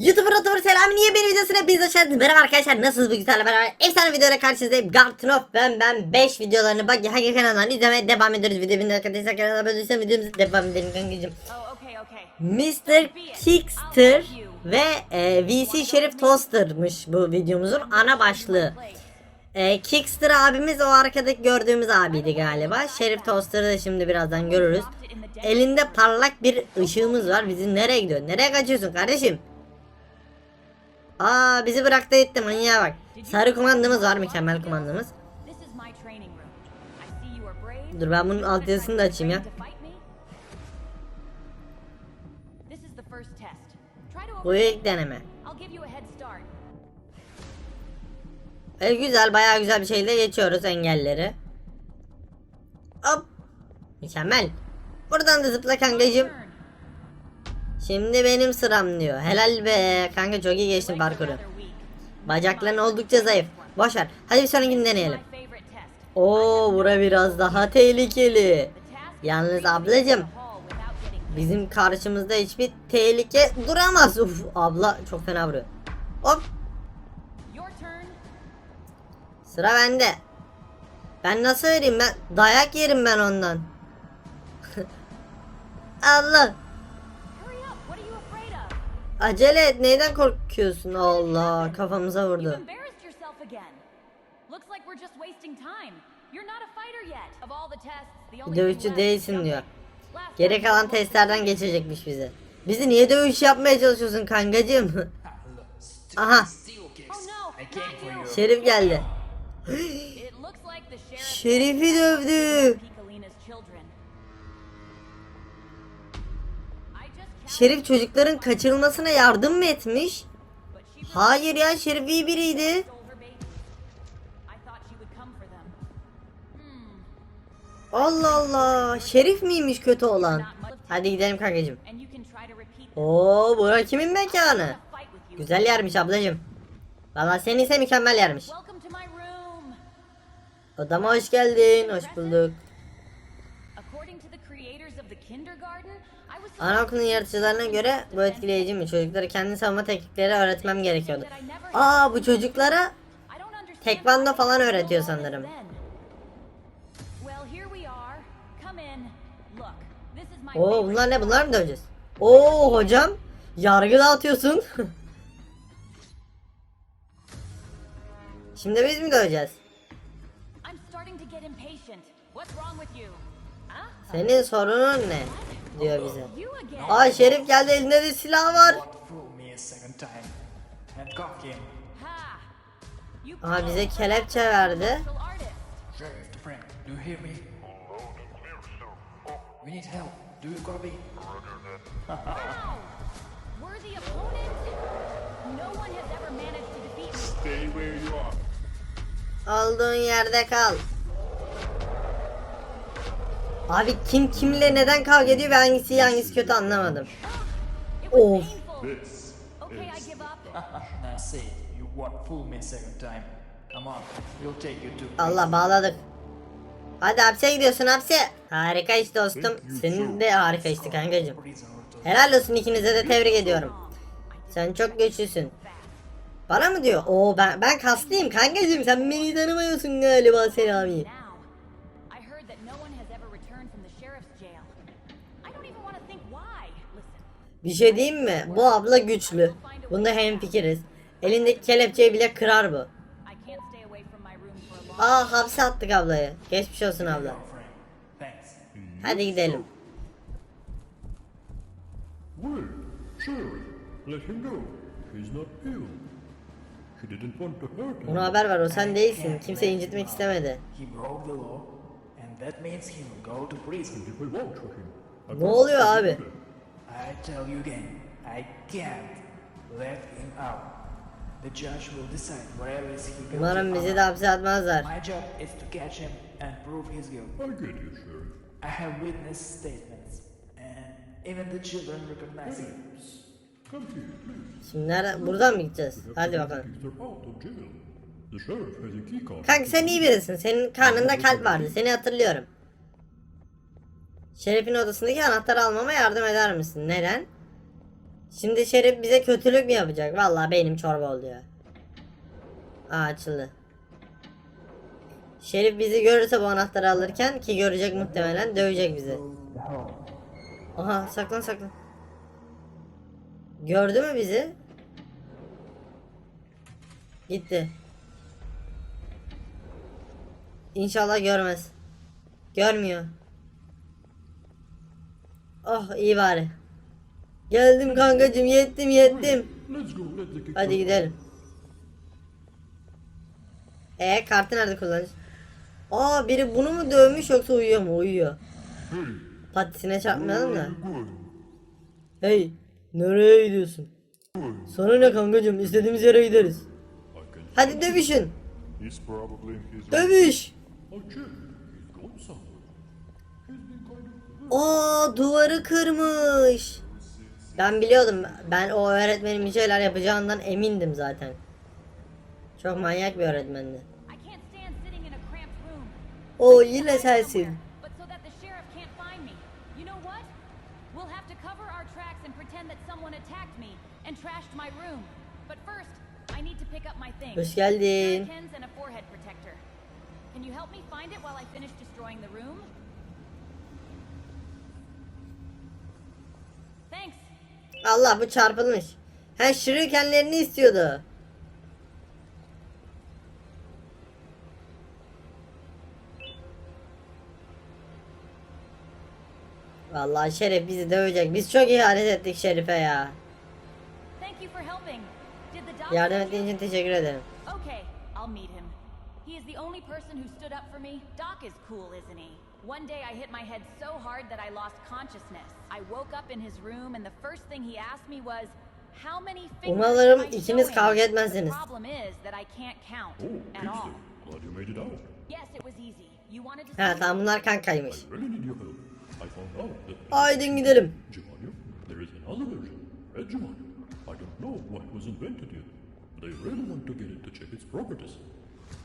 YouTuber YouTuber selam niye benim videosuna biz hoş geldiniz. Merhaba arkadaşlar nasılsınız bu güzel beraber efsane videoyla karşınızdayım. Gartnoff ben ben 5 videolarını bak hangi kanaldan izlemeye devam ediyoruz. Video bin arkadaşlar kanala abone değilsen videomuza devam edelim kankacım. Oh, okay, okay. Mr. Kickster ve e, VC Şerif Toaster'mış bu videomuzun ana başlığı. E, Kickster abimiz o arkadaki gördüğümüz abiydi galiba. Şerif Toaster'ı da şimdi birazdan görürüz. Elinde parlak bir ışığımız var. Bizi nereye gidiyor? Nereye kaçıyorsun kardeşim? Aa bizi bıraktı gitti manyağa bak. Sarı kumandamız var mükemmel kumandamız. Dur ben bunun alt yazısını da açayım ya. Bu ilk deneme. E, güzel bayağı güzel bir şeyle geçiyoruz engelleri. Hop. Mükemmel. Buradan da zıpla kankacım. Şimdi benim sıram diyor. Helal be. Kanka çok iyi geçtin parkuru. Bacakların oldukça zayıf. Boş. Hadi bir sonrakini deneyelim. Oo bura biraz daha tehlikeli. Yalnız ablacım bizim karşımızda hiçbir tehlike duramaz. Uf abla çok fena vuruyor. Hop sıra bende. Ben nasıl vereyim ben dayak yerim ben ondan. Allah acele et neyden korkuyorsun Allah kafamıza vurdu. only Dövüşçü değilsin diyor. Geri kalan testlerden geçecekmiş bizi. Bizi niye dövüş yapmaya çalışıyorsun kankacığım? Aha Oh you. Şerif geldi. Şerifi dövdü. Piccolina's children. I just Şerif çocukların kaçırılmasına yardım mı etmiş? Hayır ya Şerif iyi biriydi. Allah Allah. Şerif miymiş kötü olan? Hadi gidelim them. Oo bura kimin mekanı? Güzel yermiş ablacığım. Valla senin ise mükemmel yermiş. Odama hoş geldin. Hoş bulduk. Anaokulunun yaratıcılarına göre bu etkileyici mi? Çocuklara kendi savunma teknikleri öğretmem gerekiyordu. Aa bu çocuklara tekvando falan öğretiyor sanırım. Oo bunlar ne? Bunlar mı döveceğiz? Oo hocam. Yargı dağıtıyorsun. Şimdi biz mi döveceğiz? Senin sorunun ne? Diyor bize. Aa Şerif geldi elinde de silah var. Fool me a second time. Handcuff him. Ha! You Aha bize kelepçe verdi. We yerde kal. Abi kim kimle neden kavga ediyor ve hangisi iyi hangisi kötü anlamadım. Of. Allah bağladık. Hadi hapse gidiyorsun hapse. Harika iş dostum. Senin de harika işte kankacım. Helal olsun ikinize de tebrik ediyorum. Sen çok güçlüsün. Bana mı diyor? Oo ben ben kaslıyım kankacığım sen beni tanımıyorsun galiba Selami. Bir şey diyeyim mi? Bu abla güçlü. Bunda hemfikiriz. Elindeki kelepçeyi bile kırar bu. Aa hapse attık ablayı. Geçmiş olsun abla. Hadi gidelim. Ona haber ver o sen değilsin. Kimse incitmek istemedi. Ne oluyor abi? I tell you again, I can't let him out. The judge will decide whether is he guilty Umarım bizi de hapse atmazlar. My job is to catch him and prove his guilt. I get you, Sheriff. I have witness statements, and even the children recognize him. Come here, please. Şimdi nerede? Buradan mı gideceğiz? Hadi bakalım. Kanka sen iyi birisin. Senin karnında kalp vardı. Seni hatırlıyorum. Şerif'in odasındaki anahtarı almama yardım eder misin? Neden? Şimdi Şerif bize kötülük mü yapacak? Vallahi benim çorba. Aa açıldı. Şerif bizi görürse bu anahtarı alırken ki görecek muhtemelen dövecek bizi. Aha saklan saklan. Gördü mü bizi? Gitti. İnşallah görmez. Görmüyor. Oh iyi bari. Geldim kankacım yettim yettim. Hadi gidelim. E kartı nerede kullanacağız? Aa biri bunu mu dövmüş yoksa uyuyor mu? Uyuyor. Patisine çarpmayalım da. Hey, nereye gidiyorsun? Sana ne kankacım? İstediğimiz yere gideriz. Hadi dövüşün. Dövüş. Aa duvarı kırmış. Ben biliyordum. Ben o öğretmenin bir şeyler yapacağından emindim zaten. Çok manyak bir öğretmendi. O yine sensin. Hoş geldin. Can you help me find it while I finish destroying the room? Allah bu çarpılmış. Ha şurikenlerini istiyordu. Vallahi Şerif bizi dövecek. Biz çok ihanet ettik Şerif'e ya. Yardım ettiğin için teşekkür ederim. Okay, I'll meet him. He is the only person who stood up for me. Doc is cool, isn't he? One day I hit my head so hard that I lost consciousness. I woke up in his room and the first thing he asked me was, "How many fingers Umarım am I ikiniz showing?" kavga etmezsiniz. The problem is that I can't count Oh, at all. Glad you made it out. Yes, it was easy. You wanted to Ha see tamam bunlar kankaymış. I really need your help. I found out that... Haydi gidelim. Jemania, there is another version, Red Jemania. I don't know what was invented yet, but I really want to get it to check its properties.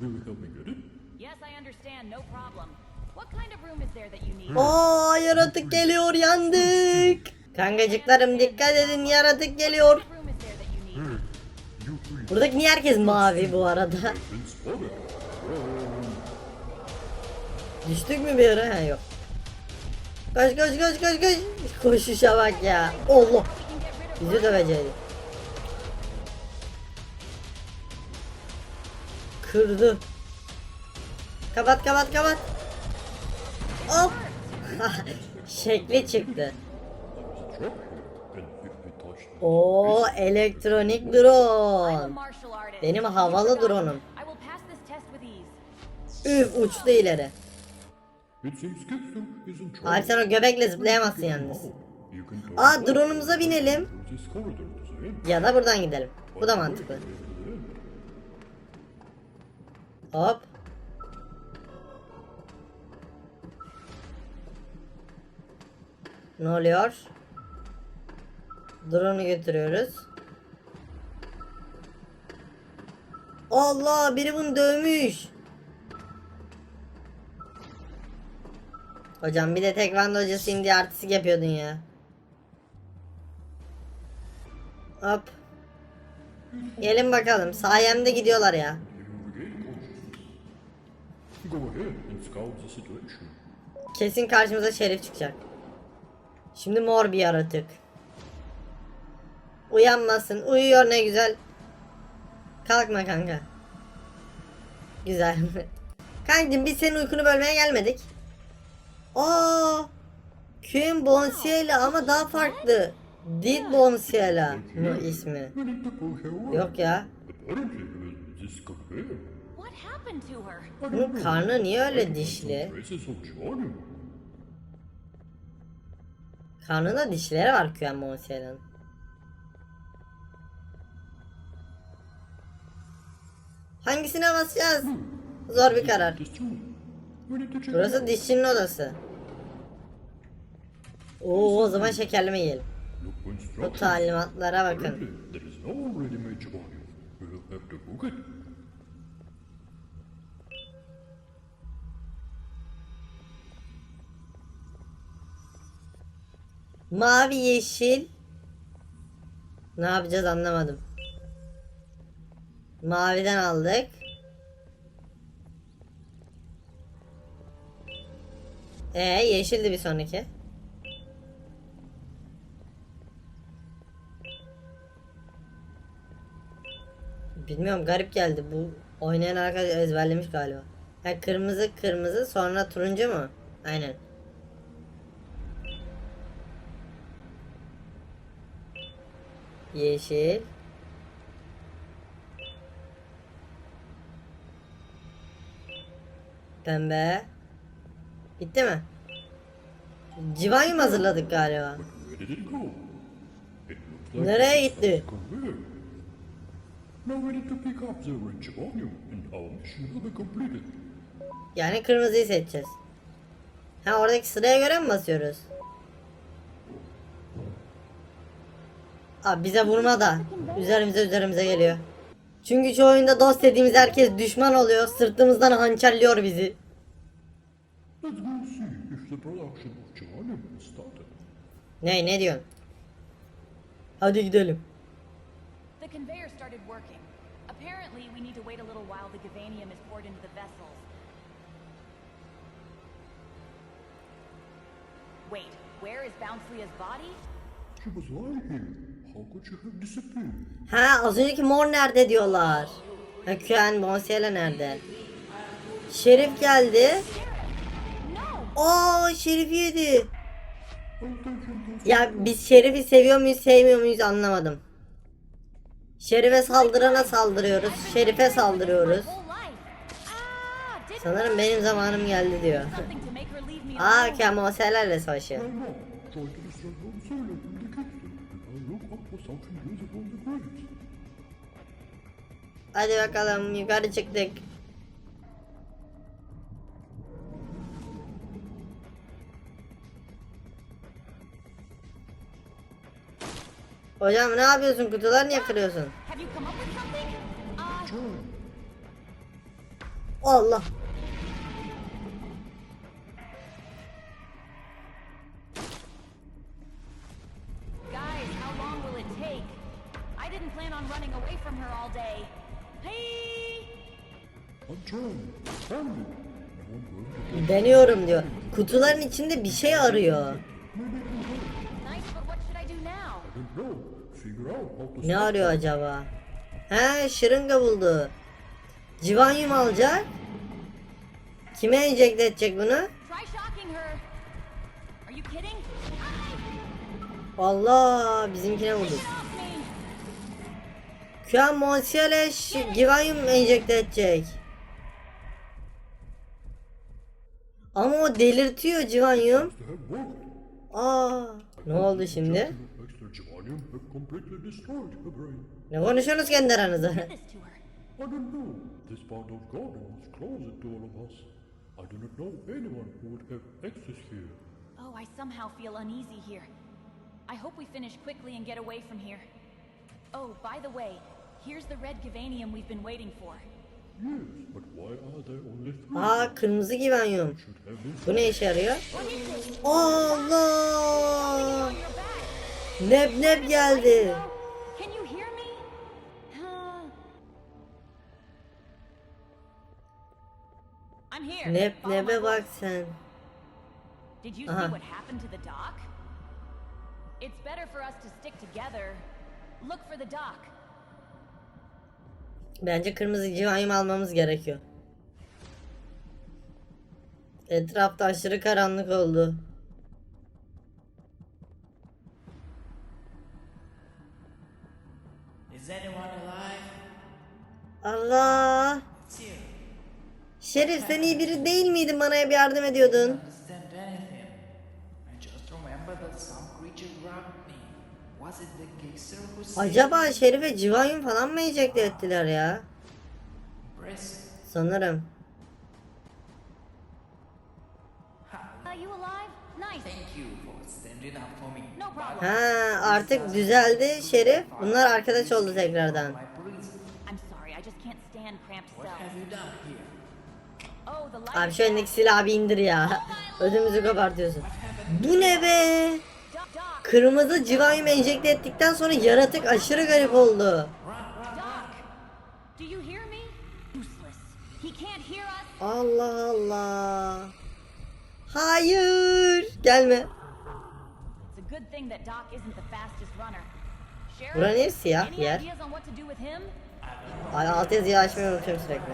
Will you help me get it? Yes, I understand. No problem. What kind of room is there that you need? Aa yaratık geliyor yandık. Kankacıklarım dikkat edin yaratık geliyor. Room is there that you need? You three Buradaki niye herkes mavi bu arada? been spotted. Düştük mü bir yere? Ha yok. Koş koş koş koş koş. Koşuşa bak ya. Allah. Bizi dövecekti. Kırdı. Kapat kapat kapat. Hop. Şekli çıktı. Oo elektronik drone. Benim havalı drone'um. Üf uçtu ileri. Abi sen o göbekle zıplayamazsın yalnız. Aa drone'umuza binelim. Ya da buradan gidelim. Bu da mantıklı. Hop. Ne oluyor? Drone'u götürüyoruz. Allah biri bunu dövmüş. Hocam bir de tekvando hocasıyım diye artistik yapıyordun ya. Hop. Gelin bakalım. Sayemde gidiyorlar ya. Kesin karşımıza şerif çıkacak. Şimdi mor bir yaratık. Uyanmasın. Uyuyor ne güzel. Kalkma kanka. Güzel. Kankacım biz senin uykunu bölmeye gelmedik. Aa! Queen Bonsiela ama daha farklı. Did Bonsiela mı ismi? Yok ya. Karnı niye öyle dişli? Karnında dişleri var Queen Bonsiela'nın. Hangisine basacağız? Zor bir karar. Burası dişçinin odası. Oo o zaman şekerleme yiyelim. Bu talimatlara bakın. Mavi yeşil Ne yapacağız anlamadım. Maviden aldık. Ee yeşildi bir sonraki. Bilmiyorum garip geldi bu oynayan arkadaş ezberlemiş galiba. Ha kırmızı kırmızı sonra turuncu mu? Aynen. Yeşil. Pembe. Bitti mi? Civanyum hazırladık galiba. Nereye gitti? Yani kırmızıyı seçeceğiz. Ha oradaki sıraya göre mi basıyoruz? Abi bize vurma da üzerimize üzerimize geliyor. Çünkü şu oyunda dost dediğimiz herkes düşman oluyor. Sırtımızdan hançerliyor bizi. Ne ne diyorsun? Hadi gidelim. The conveyor started working. Apparently, we need to wait a little while the Gavanium is poured into the vessels. Wait, where is Bouncelia's body? She was lying here. Ha az önceki mor nerede diyorlar. Ha Kuen nerede? Şerif geldi. Aa Şerif yedi. Ya biz Şerif'i seviyor muyuz sevmiyor muyuz anlamadım. Şerif'e saldırana saldırıyoruz. Şerif'e saldırıyoruz. Sanırım benim zamanım geldi diyor. Aa alone. Kuen Bonsiele'lerle to destroy Bonsella in the something graves. Hadi bakalım yukarı çıktık. Hocam ne yapıyorsun? Kutuları niye kırıyorsun? Have I didn't plan on running away from her all day. Hey! I'm trying. I'm Deniyorum diyor. Kutuların içinde bir şey arıyor. Ne arıyor acaba? He şırınga buldu. Civanyum alacak. Kime enjekte edecek bunu? Allah bizimkine vurdu. Şu an Monsiele Givanyum enjekte edecek. Ama o delirtiyor worked. Aa, ne oldu şimdi? Ne konuşuyorsunuz kendi aranızda? I don't know. This part of garden was closed to all of us. I do not know anyone who would have access here. Oh, I somehow feel uneasy here. I hope we finish quickly and get away from here. Oh, by the way, here's the red Gavanium we've been waiting for. Yes, but why are there only three? Aa kırmızı Givanyum. Should have been Bu ne işe yarıyor? What is it? Allah! On your back. Nep nep geldi. Can you hear me? I'm here. Nep Follow my nepe bak sen. Did you Uh-huh. see what happened to the dock? It's better for us to stick together. Look for the dock. Bence kırmızı Givanyum almamız gerekiyor. Etrafta aşırı karanlık oldu. Allah! Şerif sen iyi biri değil miydin? Bana hep yardım ediyordun. Acaba Şerif'e Givanyum falan mı enjekte ettiler ya? Sanırım. Ha artık düzeldi Şerif. Bunlar arkadaş oldu tekrardan. Abi şu önündeki silahı bir indir ya. Ödümüzü kopartıyorsun. Bu ne be? Kırmızı civanyum enjekte ettikten sonra yaratık aşırı garip oldu. Allah Allah. Hayır. Gelme. Bura niye siyah yer? Ay alt yazıyı açmayı unutuyorum sürekli.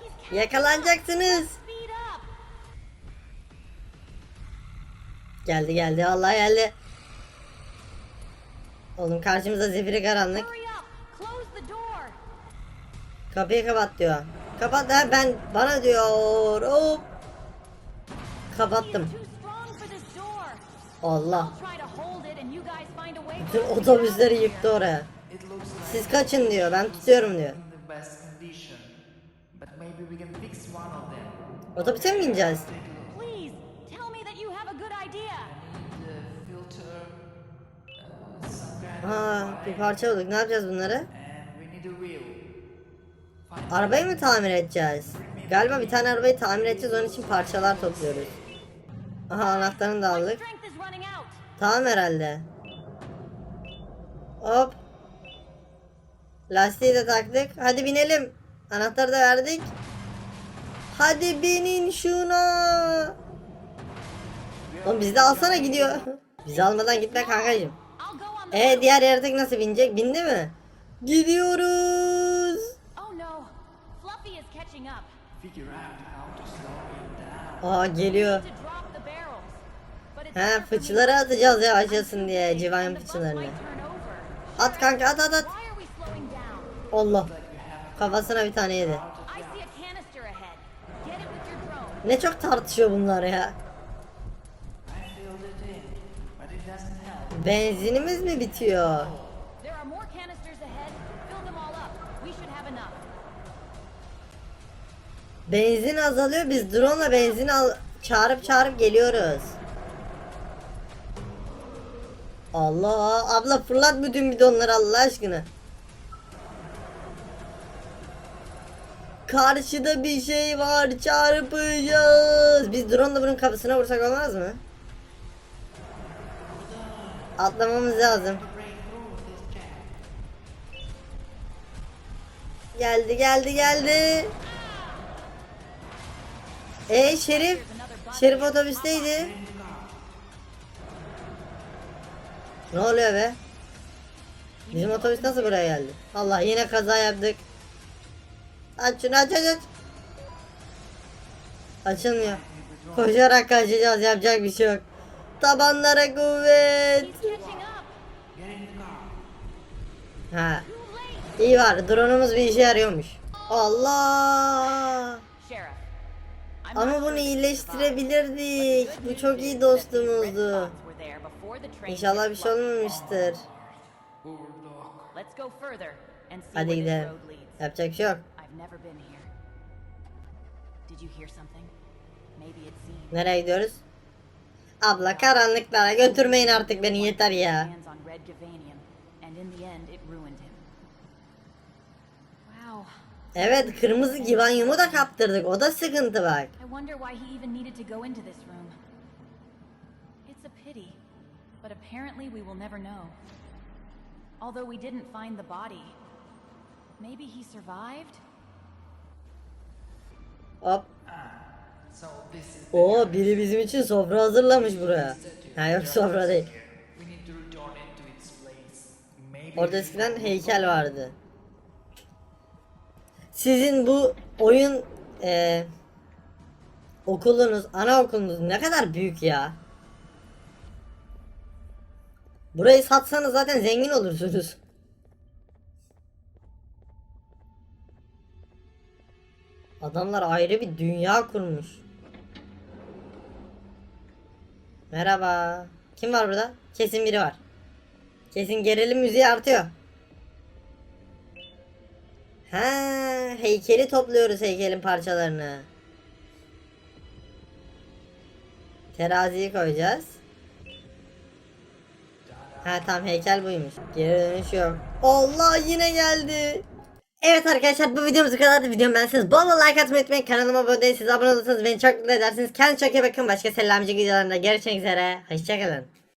Catching Yakalanacaksınız. Geldi geldi Allah geldi. Oğlum karşımızda zifiri karanlık. Kapıyı kapat diyor. Kapat ha ben bana diyor. Hop. Kapattım. Allah. Bütün otobüsleri yıktı oraya. Siz kaçın diyor. Ben tutuyorum diyor. in the best Ha bir parça bulduk. Ne yapacağız bunları? Arabayı mı tamir edeceğiz? Galiba bir tane arabayı tamir edeceğiz. Onun için parçalar topluyoruz. Aha anahtarını da aldık. Tamam herhalde. Hop. Lastiği de taktık. Hadi binelim. Anahtarı da verdik. Hadi binin şuna. Oğlum bizi de alsana gidiyor. Bizi almadan gitme kankacım. I'll go on the E diğer yaratık nasıl binecek? Bindi mi? Gidiyoruz. Oh. Aa geliyor. Me fıçıları atacağız ya açılsın diye bus fıçılarını. At kanka at at at. Allah. Kafasına bir tane yedi. Ne çok tartışıyor bunlar ya. I filled it in, but it doesn't help. Benzinimiz mi bitiyor? There are more canisters ahead. Fill them all up. We should have enough. Benzin azalıyor biz drone'la benzin al çağırıp çağırıp geliyoruz. Allah abla fırlat bütün bidonları Allah aşkına. Karşıda bir şey var çarpacağız. Biz drone'la bunun kapısına vursak olmaz mı? Atlamamız lazım. Geldi geldi geldi. E Şerif. Şerif otobüsteydi. Ne oluyor be? Bizim otobüs nasıl buraya geldi? Allah yine kaza yaptık. Aç şunu aç aç aç. Açılmıyor. Koşarak kaçacağız yapacak bir şey yok. Tabanlara kuvvet. Ha. İyi var drone'umuz bir işe yarıyormuş. Allah. Ama bunu iyileştirebilirdik. Bu çok iyi dostumuzdu. İnşallah bir şey olmamıştır. Hadi gidelim. Yapacak bir şey yok. Nereye gidiyoruz? Abla karanlıklara götürmeyin artık beni yeter ya. Evet kırmızı givanyumu da kaptırdık. O da sıkıntı bak. But apparently we will never know. Although we didn't find the body. Maybe he survived? Hop. Oo biri bizim için sofra hazırlamış buraya. Ha yok sofra değil. Orada eskiden heykel vardı. Sizin bu oyun eee okulunuz, anaokulunuz ne kadar büyük ya. Burayı satsanız zaten zengin olursunuz. Adamlar ayrı bir dünya kurmuş. Merhaba. Kim var burada? Kesin biri var. Kesin gerilim müziği artıyor. Ha, heykeli topluyoruz heykelin parçalarını. Teraziyi koyacağız. Ha tamam heykel buymuş. Geri dönüş yok. Allah yine geldi. Evet arkadaşlar bu videomuz bu kadardı. Videomu beğenseniz bol bol like atmayı unutmayın. Kanalıma abone değilseniz abone olursanız beni çok mutlu edersiniz. Kendinize çok iyi bakın. Başka selamcı videolarında görüşmek üzere. Hoşçakalın.